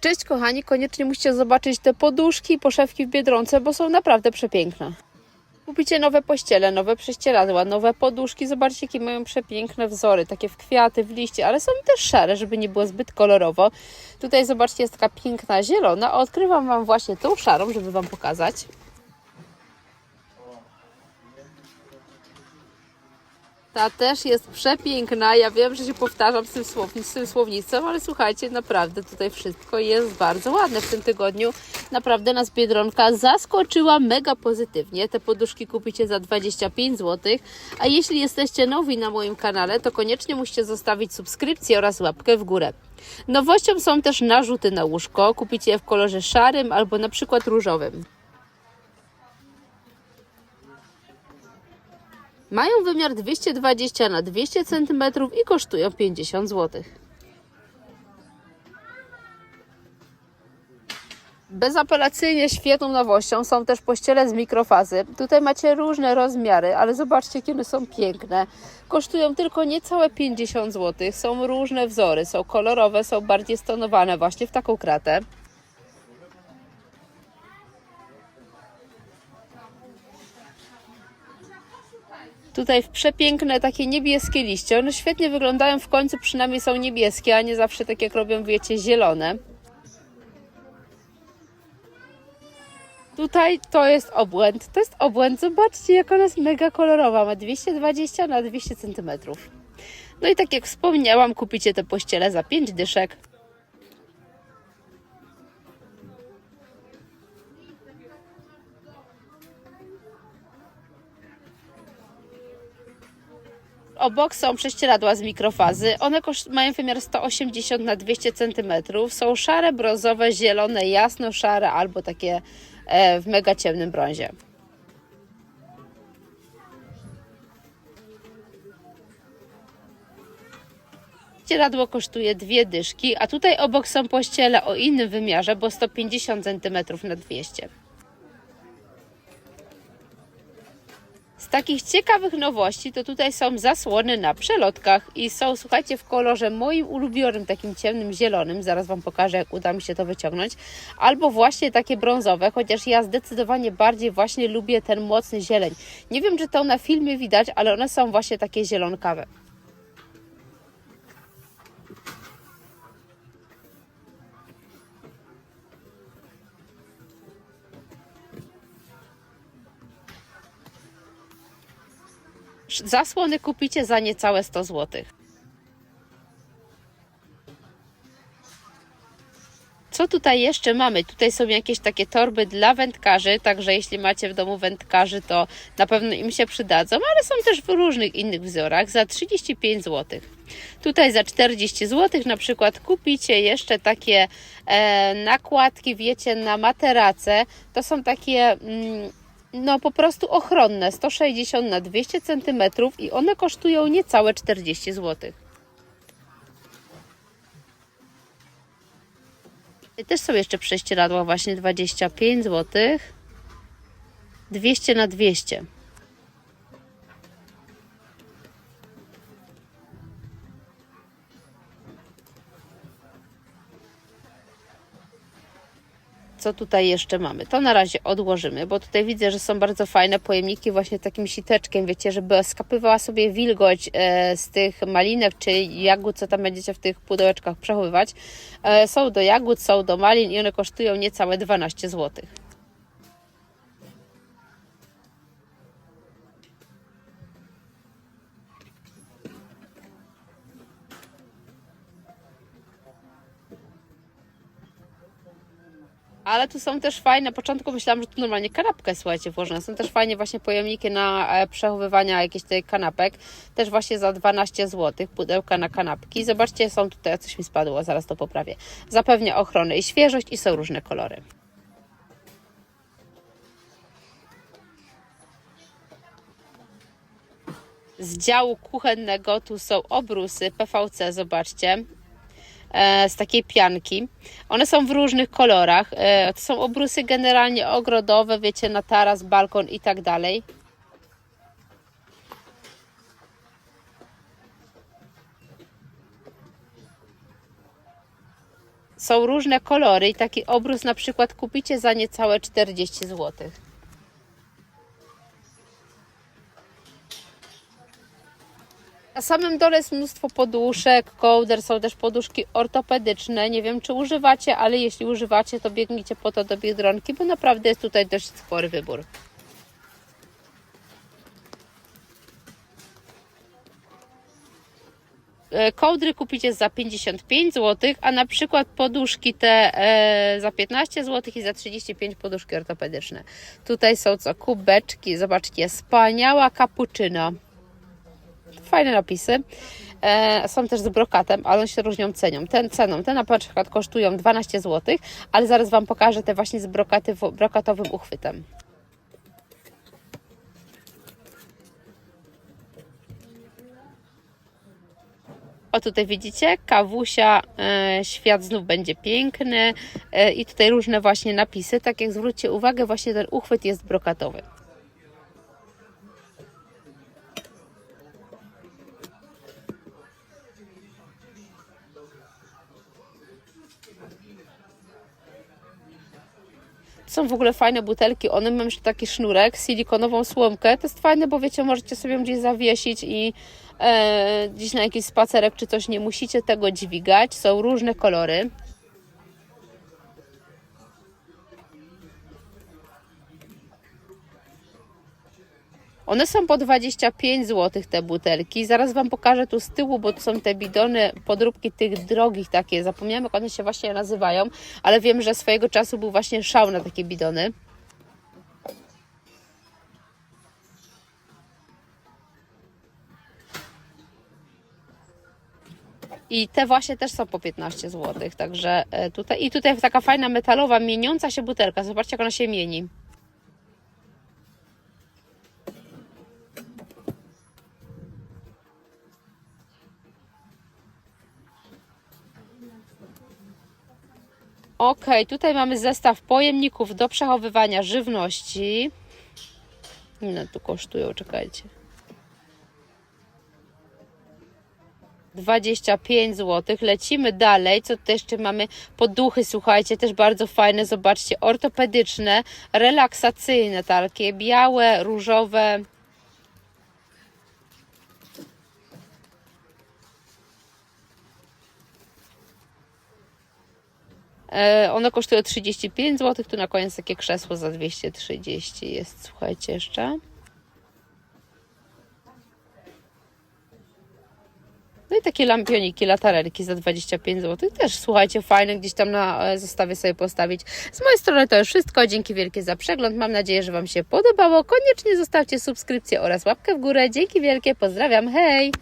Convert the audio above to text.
Cześć kochani, koniecznie musicie zobaczyć te poduszki i poszewki w Biedronce, bo są naprawdę przepiękne. Kupicie nowe pościele, nowe prześcieradła, nowe poduszki. Zobaczcie, jakie mają przepiękne wzory, takie w kwiaty, w liście, ale są też szare, żeby nie było zbyt kolorowo. Tutaj zobaczcie, jest taka piękna zielona. Odkrywam Wam właśnie tą szarą, żeby Wam pokazać. Ta też jest przepiękna. Ja wiem, że się powtarzam z tym, słow, z tym słownictwem, ale słuchajcie, naprawdę tutaj wszystko jest bardzo ładne w tym tygodniu. Naprawdę nas Biedronka zaskoczyła mega pozytywnie. Te poduszki kupicie za 25 zł. A jeśli jesteście nowi na moim kanale, to koniecznie musicie zostawić subskrypcję oraz łapkę w górę. Nowością są też narzuty na łóżko. Kupicie je w kolorze szarym albo na przykład różowym. Mają wymiar 220 na 200 cm i kosztują 50 zł. Bezapelacyjnie świetną nowością są też pościele z mikrofazy. Tutaj macie różne rozmiary, ale zobaczcie, one są piękne. Kosztują tylko niecałe 50 zł. Są różne wzory, są kolorowe, są bardziej stonowane właśnie w taką kratę. Tutaj w przepiękne takie niebieskie liście. One świetnie wyglądają, w końcu przynajmniej są niebieskie, a nie zawsze tak jak robią, wiecie, zielone. Tutaj to jest obłęd. To jest obłęd. Zobaczcie, jak ona jest mega kolorowa. Ma 220 na 200 cm. No i tak jak wspomniałam, kupicie te pościele za 5 dyszek. Obok są prześcieradła z mikrofazy. One mają wymiar 180 na 200 cm. Są szare, brązowe, zielone, jasno-szare albo takie e, w mega ciemnym brązie. Prześcieradło kosztuje dwie dyszki, a tutaj obok są pościele o innym wymiarze, bo 150 cm na 200 Z takich ciekawych nowości to tutaj są zasłony na przelotkach i są, słuchajcie, w kolorze moim ulubionym, takim ciemnym zielonym. Zaraz Wam pokażę, jak uda mi się to wyciągnąć. Albo właśnie takie brązowe, chociaż ja zdecydowanie bardziej właśnie lubię ten mocny zieleń. Nie wiem, czy to na filmie widać, ale one są właśnie takie zielonkawe. Zasłony kupicie za niecałe 100 zł. Co tutaj jeszcze mamy? Tutaj są jakieś takie torby dla wędkarzy, także jeśli macie w domu wędkarzy, to na pewno im się przydadzą, ale są też w różnych innych wzorach za 35 zł. Tutaj za 40 zł na przykład kupicie jeszcze takie e, nakładki, wiecie, na materace. To są takie mm, no po prostu ochronne, 160 na 200 cm i one kosztują niecałe 40 zł. Też są jeszcze prześcieradła właśnie 25 zł. 200 na 200. co tutaj jeszcze mamy? To na razie odłożymy, bo tutaj widzę, że są bardzo fajne pojemniki właśnie takim siteczkiem, wiecie, żeby skapywała sobie wilgoć e, z tych malinek czy jagód, co tam będziecie w tych pudełeczkach przechowywać. E, Są do jagód, są do malin i one kosztują niecałe 12 zł. Ale tu są też fajne, na początku myślałam, że tu normalnie kanapkę, słuchajcie, włożone. Są też fajnie właśnie pojemniki na e, przechowywania jakichś tych kanapek. Też właśnie za 12 zł, pudełka na kanapki. Zobaczcie, są tutaj, coś mi spadło, zaraz to poprawię. Zapewnia ochronę i świeżość i są różne kolory. Z działu kuchennego tu są obrusy PVC, zobaczcie z takiej pianki. One są w różnych kolorach. E, To są obrusy generalnie ogrodowe, wiecie, na taras, balkon i tak dalej. Są różne kolory i taki obrus na przykład kupicie za niecałe 40 zł. Na samym dole jest mnóstwo poduszek, kołder, są też poduszki ortopedyczne. Nie wiem, czy używacie, ale jeśli używacie, to biegnijcie po to do Biedronki, bo naprawdę jest tutaj dość spory wybór. E, Kołdry kupicie za 55 zł, a na przykład poduszki te e, za 15 zł i za 35 poduszki ortopedyczne. Tutaj są co? Kubeczki, zobaczcie, wspaniała kapuczyna. Fajne napisy. E, są też z brokatem, ale one się różnią cenią. Ten ceną, te na przykład kosztują 12 zł, ale zaraz Wam pokażę te właśnie z brokaty, brokatowym uchwytem. O tutaj widzicie, kawusia, e, świat znów będzie piękny e, i tutaj różne właśnie napisy. Tak jak zwróćcie uwagę, właśnie ten uchwyt jest brokatowy. Są w ogóle fajne butelki, one mają jeszcze taki sznurek, silikonową słomkę. To jest fajne, bo wiecie, możecie sobie gdzieś zawiesić i e, gdzieś na jakiś spacerek czy coś nie musicie tego dźwigać. Są różne kolory. One są po 25 zł te butelki. Zaraz Wam pokażę tu z tyłu, bo tu są te bidony, podróbki tych drogich takie. Zapomniałam jak one się właśnie nazywają, ale wiem, że swojego czasu był właśnie szał na takie bidony. I te właśnie też są po 15 zł, także e, tutaj i tutaj taka fajna metalowa, mieniąca się butelka. Zobaczcie, jak ona się mieni. Ok, tutaj mamy zestaw pojemników do przechowywania żywności. Ile tu kosztują? Czekajcie. 25 zł. Lecimy dalej. Co tutaj jeszcze mamy? Poduchy, słuchajcie, też bardzo fajne. Zobaczcie, ortopedyczne, relaksacyjne, takie białe, różowe. E, One kosztują 35 zł. Tu na koniec takie krzesło za 230 jest. Słuchajcie jeszcze. No i takie lampioniki, latarelki za 25 zł. Też słuchajcie, fajne, gdzieś tam na e, zestawie sobie postawić. Z mojej strony to już wszystko. Dzięki wielkie za przegląd. Mam nadzieję, że Wam się podobało. Koniecznie zostawcie subskrypcję oraz łapkę w górę. Dzięki wielkie, pozdrawiam, hej!